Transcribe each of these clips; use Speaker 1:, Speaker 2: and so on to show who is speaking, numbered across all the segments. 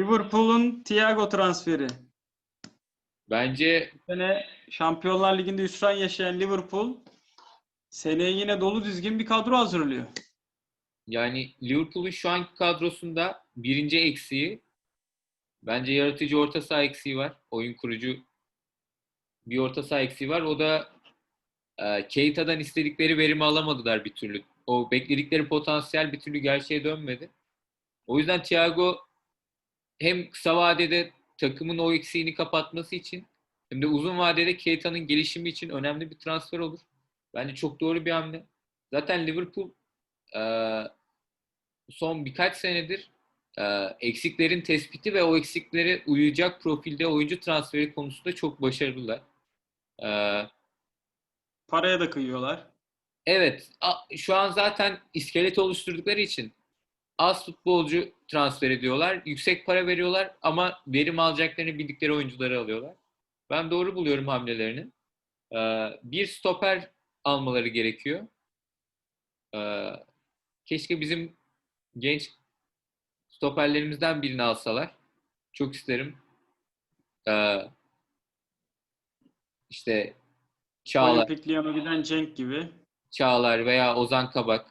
Speaker 1: Liverpool'un Thiago transferi.
Speaker 2: Bence
Speaker 1: Bu sene Şampiyonlar Ligi'nde hüsran yaşayan Liverpool seneye yine dolu dizgin bir kadro hazırlıyor.
Speaker 2: yani Liverpool'un şu anki kadrosunda birinci eksiği bence yaratıcı orta saha eksiği var. Oyun kurucu bir orta saha eksiği var. O da e, Keita'dan istedikleri verimi alamadılar bir türlü. O bekledikleri potansiyel bir türlü gerçeğe dönmedi. O yüzden Thiago hem kısa vadede takımın o eksiğini kapatması için hem de uzun vadede Keita'nın gelişimi için önemli bir transfer olur. Bence çok doğru bir hamle. Zaten Liverpool e, son birkaç senedir e, eksiklerin tespiti ve o eksiklere uyacak profilde oyuncu transferi konusunda çok başarılılar. E,
Speaker 1: Paraya da kıyıyorlar.
Speaker 2: evet, şu an zaten iskelet oluşturdukları için az futbolcu transfer ediyorlar, yüksek para veriyorlar ama verim alacaklarını bildikleri oyuncuları alıyorlar. Ben doğru buluyorum hamlelerini. E, bir stoper almaları gerekiyor. E, keşke bizim genç stoperlerimizden birini alsalar. Çok isterim. Ee, işte Çağlar,
Speaker 1: Olimpik Lyon'a giden Cenk gibi.
Speaker 2: Çağlar veya Ozan Kabak.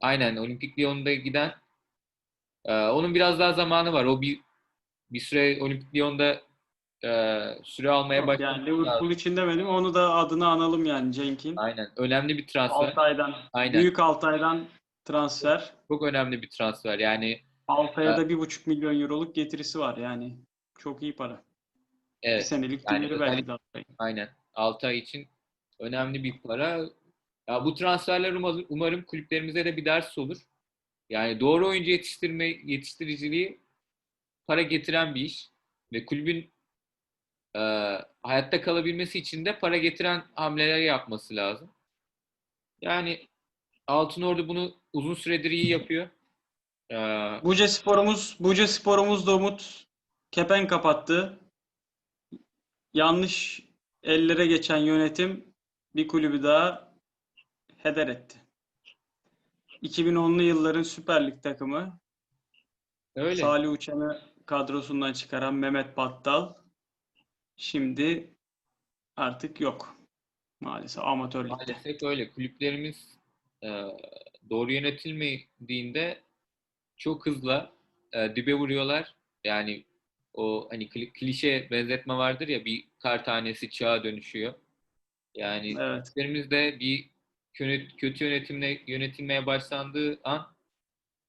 Speaker 2: Aynen Olimpik Lyon'da giden. Ee, onun biraz daha zamanı var. O bir bir süre Olimpik Lyon'da e, süre almaya başladı.
Speaker 1: yani Liverpool için demedim. Onu da adını analım yani Cenk'in.
Speaker 2: Aynen. Önemli bir transfer.
Speaker 1: Altay'dan.
Speaker 2: Aynen.
Speaker 1: Büyük Altay'dan transfer.
Speaker 2: Çok önemli bir transfer. Yani
Speaker 1: Altay'a
Speaker 2: Evet.
Speaker 1: da bir buçuk milyon euroluk getirisi var yani. Çok iyi para. Bir
Speaker 2: evet.
Speaker 1: senelik
Speaker 2: Yani
Speaker 1: geliri belki de Altay'ın.
Speaker 2: Aynen. 6 ay için önemli bir para. Ya bu transferler umarım, umarım kulüplerimize de bir ders olur. Yani doğru oyuncu yetiştirme yetiştiriciliği para getiren bir iş ve kulübün e, hayatta kalabilmesi için de para getiren hamleler yapması lazım. Yani Altınordu bunu uzun süredir iyi yapıyor. E,
Speaker 1: Buca sporumuz, Buca sporumuz da Umut kepen kapattı. Yanlış ellere geçen yönetim bir kulübü daha heder etti. 2010'lu yılların Süper Lig takımı
Speaker 2: öyle.
Speaker 1: Salih Uçan'ı kadrosundan çıkaran Mehmet Battal şimdi artık yok. Maalesef amatör ligde.
Speaker 2: Maalesef öyle. Kulüplerimiz e, doğru yönetilmediğinde çok hızlı e, dibe vuruyorlar. Yani o hani kli- klişe benzetme vardır ya bir kar tanesi çığa dönüşüyor. Yani
Speaker 1: Evet.
Speaker 2: kulüplerimizde bir kötü, yönetimle yönetilmeye başlandığı an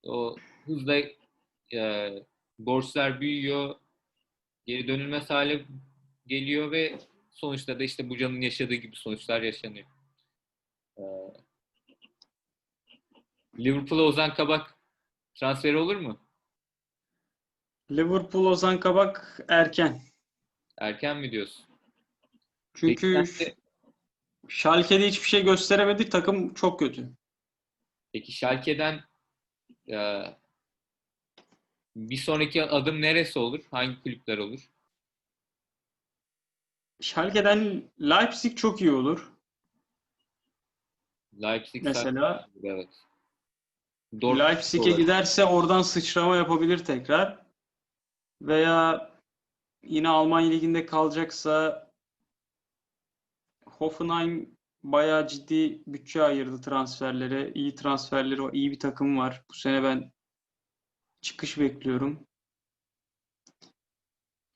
Speaker 2: o hızla e, borçlar büyüyor, geri dönülmez hale geliyor ve sonuçta da işte Buca'nın yaşadığı gibi sonuçlar yaşanıyor. Ee, Liverpool'a Ozan Kabak transferi olur mu?
Speaker 1: Liverpool Ozan Kabak erken.
Speaker 2: Erken mi diyorsun?
Speaker 1: Çünkü
Speaker 2: sence-
Speaker 1: Schalke'de hiçbir şey gösteremedi. Takım çok kötü.
Speaker 2: Peki Schalke'den e, bir sonraki adım neresi olur? Hangi kulüpler olur?
Speaker 1: Schalke'den Leipzig çok iyi olur.
Speaker 2: Leipzig
Speaker 1: Mesela
Speaker 2: evet.
Speaker 1: Leipzig'e giderse oradan sıçrama yapabilir tekrar. Veya yine Almanya Ligi'nde kalacaksa Hoffenheim bayağı ciddi bütçe ayırdı transferlere. İyi transferleri var. iyi bir takım var. Bu sene ben çıkış bekliyorum.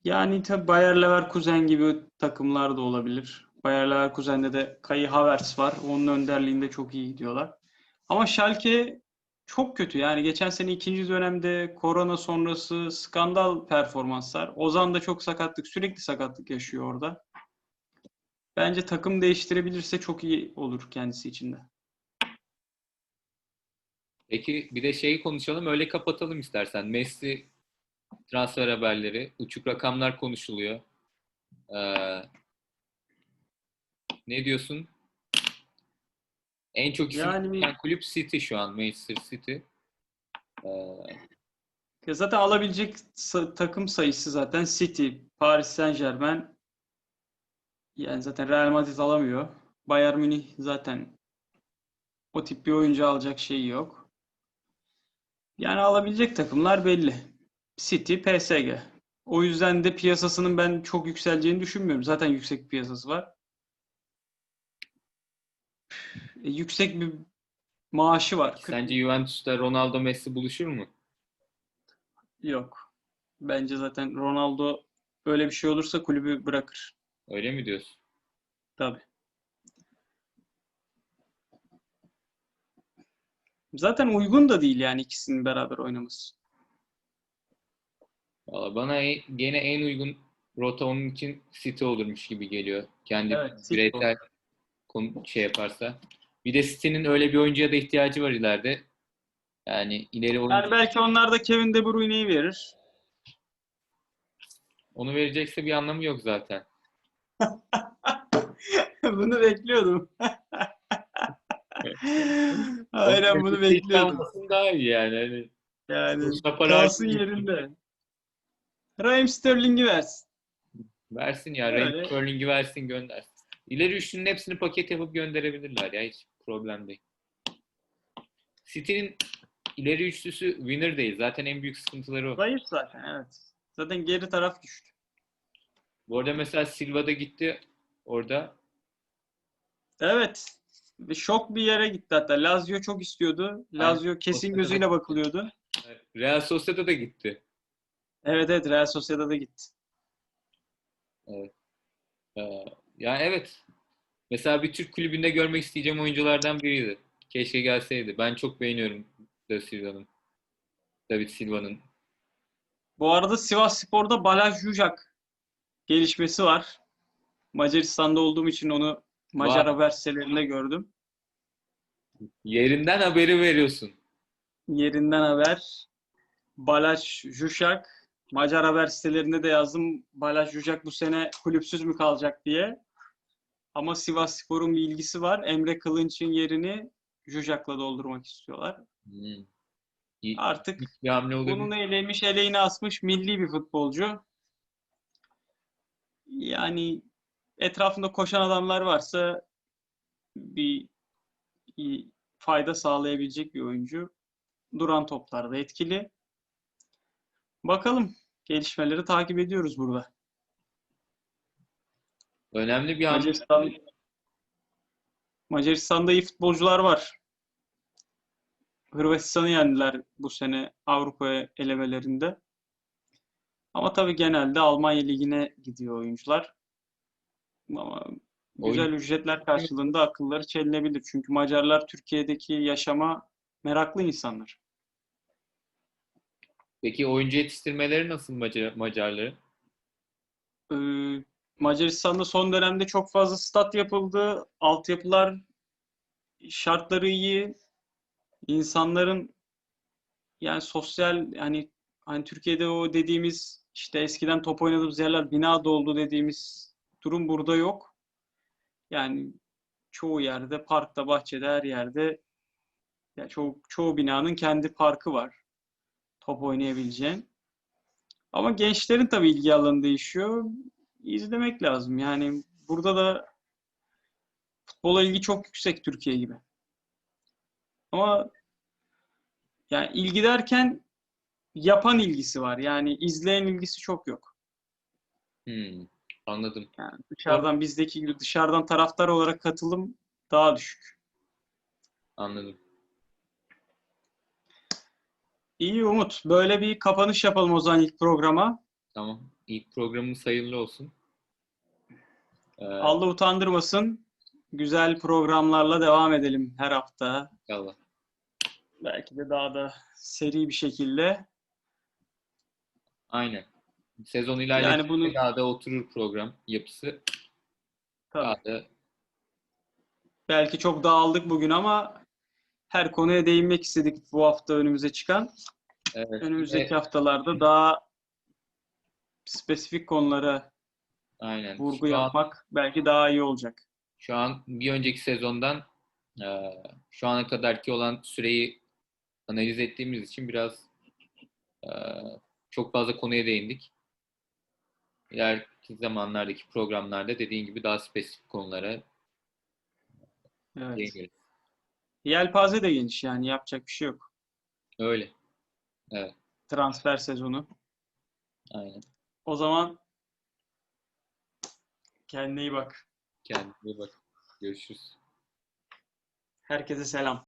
Speaker 1: Yani tabii Bayer Leverkusen gibi takımlar da olabilir. Bayer Leverkusen'de de Kai Havertz var. Onun önderliğinde çok iyi gidiyorlar. Ama Schalke çok kötü. Yani geçen sene ikinci dönemde korona sonrası skandal performanslar. Ozan da çok sakatlık, sürekli sakatlık yaşıyor orada. Bence takım değiştirebilirse çok iyi olur kendisi için de.
Speaker 2: Peki bir de şeyi konuşalım öyle kapatalım istersen. Messi transfer haberleri, uçuk rakamlar konuşuluyor. Ee, ne diyorsun? En çok isim
Speaker 1: Yani-
Speaker 2: tutan kulüp City şu an, Manchester City. Ee,
Speaker 1: Ya zaten alabilecek takım sayısı zaten City, Paris Saint-Germain. Yani zaten Real Madrid alamıyor. Bayern Münih zaten o tip bir oyuncu alacak şeyi yok. Yani alabilecek takımlar belli. City, PSG. O yüzden de piyasasının ben çok yükseleceğini düşünmüyorum. Zaten yüksek bir piyasası var. E, yüksek bir maaşı var. 40
Speaker 2: Sence Juventus'ta Ronaldo Messi buluşur mu?
Speaker 1: Yok. Bence zaten Ronaldo öyle bir şey olursa kulübü bırakır.
Speaker 2: Öyle mi diyorsun?
Speaker 1: Tabii. Zaten uygun da değil yani ikisinin beraber oynaması.
Speaker 2: Valla bana en- gene en uygun rota onun için City olurmuş gibi geliyor. Kendi
Speaker 1: Evet,
Speaker 2: bireysel konu şey yaparsa. Bir de City'nin öyle bir oyuncuya da ihtiyacı var ileride. Yani ileri oyuncu
Speaker 1: Yani belki onlar da Kevin De Bruyne'yi verir.
Speaker 2: onu verecekse bir anlamı yok zaten.
Speaker 1: Bunu bekliyordum. Aynen bunu bekliyordum.
Speaker 2: daha iyi yani. Hani
Speaker 1: Yani kalsın yerinde. Raheem Sterling'i versin.
Speaker 2: Versin ya.
Speaker 1: Öyle.
Speaker 2: Raheem Sterling'i versin göndersin. İleri üçlünün hepsini paket yapıp gönderebilirler ya. Hiç problem değil. City'nin ileri üçlüsü winner değil. Zaten en büyük sıkıntıları o.
Speaker 1: Zayıf zaten evet. Zaten geri taraf düştü.
Speaker 2: Bu arada mesela Silva da gitti orada.
Speaker 1: Evet. Ve şok bir yere gitti hatta. Lazio çok istiyordu. Lazio kesin
Speaker 2: Sociedad'a
Speaker 1: gözüyle bakılıyordu.
Speaker 2: Real Sociedad'a da gitti.
Speaker 1: Evet evet Real Sociedad'a gitti.
Speaker 2: Ee, yani evet. Mesela bir Türk kulübünde görmek isteyeceğim oyunculardan biriydi. Keşke gelseydi. Ben çok beğeniyorum Da Silva'nın. David Silva'nın.
Speaker 1: Bu arada Sivas Spor'da Balaj Jujak gelişmesi var. Macaristan'da olduğum için onu Macar
Speaker 2: Var.
Speaker 1: haber sitelerinde gördüm.
Speaker 2: Yerinden haberi veriyorsun.
Speaker 1: Yerinden haber. Balaj Juşak. Macar haber sitelerinde de yazdım. Balaj Juşak bu sene kulüpsüz mü kalacak diye. Ama Sivas Spor'un bir ilgisi var. Emre Kılınç'ın yerini Juşak'la doldurmak istiyorlar.
Speaker 2: Hmm.
Speaker 1: Artık. Bunun elemiş, eleğini asmış milli bir futbolcu. Yani etrafında koşan adamlar varsa bir iyi fayda sağlayabilecek bir oyuncu. Duran toplarda etkili. Bakalım. Gelişmeleri takip ediyoruz burada.
Speaker 2: Önemli bir.
Speaker 1: Macaristan, Macaristan'da iyi futbolcular var. Hırvatistan'ı yendiler bu sene Avrupa elemelerinde. Ama tabii genelde Almanya Ligi'ne gidiyor oyuncular. Ama güzel
Speaker 2: Oyun-
Speaker 1: ücretler karşılığında akılları çelinebilir. Çünkü Macarlar Türkiye'deki yaşama meraklı insanlar.
Speaker 2: Peki oyuncu yetiştirmeleri nasıl Macar, Macarların?
Speaker 1: Ee, Macaristan'da son dönemde çok fazla stat yapıldı. Altyapılar şartları iyi. İnsanların yani sosyal yani hani Türkiye'de o dediğimiz işte eskiden top oynadığımız yerler bina doldu dediğimiz durum burada yok. Yani çoğu yerde, parkta, bahçede, her yerde ya çoğu, çoğu binanın kendi parkı var. Top oynayabileceğin. Ama gençlerin tabii ilgi alanı değişiyor. İzlemek lazım. Yani burada da futbola ilgi çok yüksek Türkiye gibi. Ama yani ilgi derken yapan ilgisi var. Yani izleyen ilgisi çok yok.
Speaker 2: Hmm, anladım.
Speaker 1: Yani dışarıdan bizdeki gibi dışarıdan taraftar olarak katılım daha düşük.
Speaker 2: Anladım.
Speaker 1: İyi Umut. Böyle bir kapanış yapalım o zaman ilk programa.
Speaker 2: Tamam. İlk programımız hayırlı olsun. Ee,
Speaker 1: Allah utandırmasın. Güzel programlarla devam edelim her hafta.
Speaker 2: inşallah.
Speaker 1: Belki de daha da seri bir şekilde.
Speaker 2: Aynen. Sezon ilerledikçe
Speaker 1: Yani bunu-
Speaker 2: daha da oturur program yapısı.
Speaker 1: Tabii.
Speaker 2: Daha da
Speaker 1: Belki çok dağıldık bugün ama her konuya değinmek istedik bu hafta önümüze çıkan.
Speaker 2: evet,
Speaker 1: Önümüzdeki
Speaker 2: evet,
Speaker 1: haftalarda daha spesifik konulara
Speaker 2: aynen.
Speaker 1: vurgu
Speaker 2: Şu an-
Speaker 1: yapmak belki daha iyi olacak.
Speaker 2: Şu an bir önceki sezondan e, şu ana kadarki olan süreyi analiz ettiğimiz için biraz e, çok fazla konuya değindik. İleriki zamanlardaki programlarda dediğin gibi daha spesifik konulara
Speaker 1: Evet.
Speaker 2: değiniriz.
Speaker 1: Yelpaze de geniş yani yapacak bir şey yok.
Speaker 2: Öyle.
Speaker 1: Transfer sezonu.
Speaker 2: Aynen.
Speaker 1: O zaman kendine iyi bak.
Speaker 2: Kendine iyi bak. Görüşürüz.
Speaker 1: Herkese selam.